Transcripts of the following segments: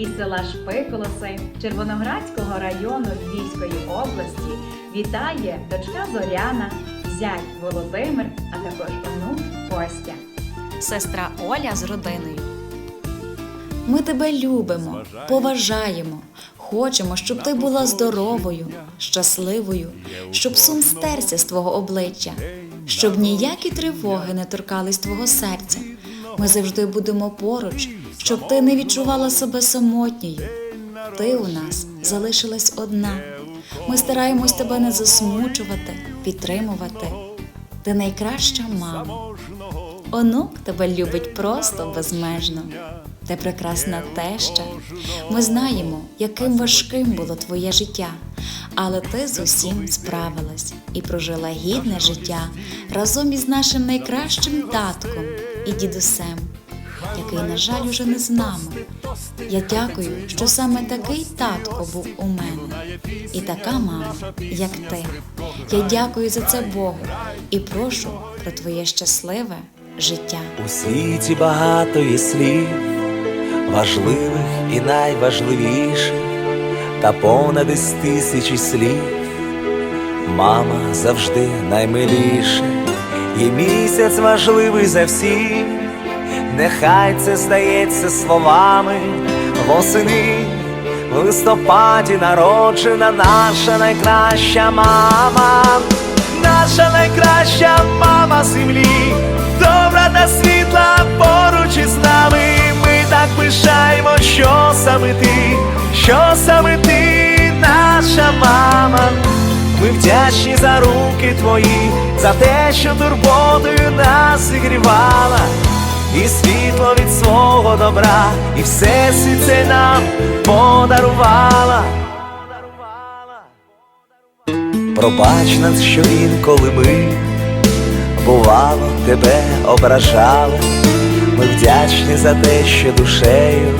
із села Шпиколоси Червоноградського району Львівської області вітає дочка Зоряна, зять Володимир, а також онук Костя. сестра Оля з родиною. Ми тебе любимо, поважаємо, хочемо, щоб ти була здоровою, щасливою, щоб сум стерся з твого обличчя, щоб ніякі тривоги не торкались твого серця. Ми завжди будемо поруч, щоб ти не відчувала себе самотньою. Ти у нас залишилась одна. Ми стараємось тебе не засмучувати, підтримувати. Ти найкраща мама. Онук тебе любить просто безмежно. Ти прекрасна теща. Ми знаємо, яким важким було твоє життя, але ти з усім справилась і прожила гідне життя разом із нашим найкращим татком і дідусем, який, на жаль, уже не з нами. Я дякую, що саме такий татко був у мене і така мама, як ти. Я дякую за це Богу і прошу про твоє щасливе життя. У світі багато є слів, важливих і найважливіших, та понад із тисячі слів. Мама завжди наймиліша, і місяць важливий за всіх, нехай це здається словами восени. В листопаді народжена наша найкраща мама, наша найкраща мама землі, добра та світла поруч із нами. Ми так пишаємо, що саме ти, що саме ти, Вдячні за руки твої, за те, що турботою нас зігрівала, і світло від свого добра, і все це нам подарувала. Пробач нас, що інколи ми бувало тебе ображали. Ми вдячні за те, що душею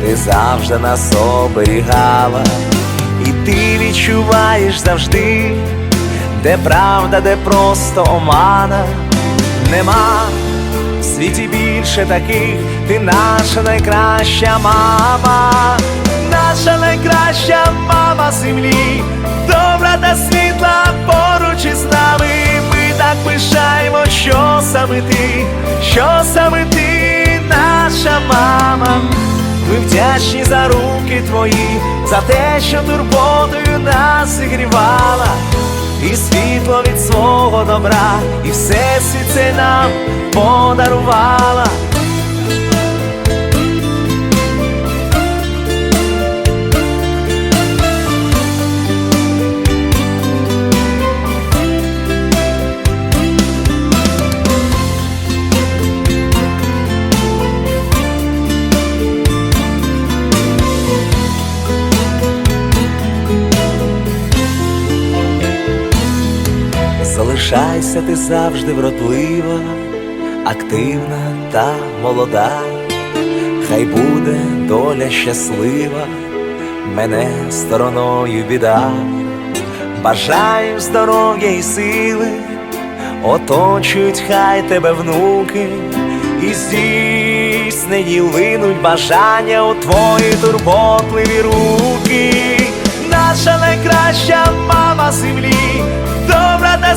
ти завжди нас оберігала, ти відчуваєш завжди, де правда, де просто омана нема в світі більше таких, ти наша найкраща мама, наша найкраща мама землі, добра та світла поруч із нами. Ми так пишаємо, що саме ти, що саме ти, наша мама. Вдячні за руки твої, за те, що турботою нас зігрівала, і світло від свого добра, і все це нам подарувала. Залишайся ти завжди вродлива, активна та молода, хай буде доля щаслива, мене стороною біда, бажаю здоров'я і сили, оточують хай тебе внуки, і здійснені линуть бажання у твої турботливі руки, наша найкраща мама землі, добра та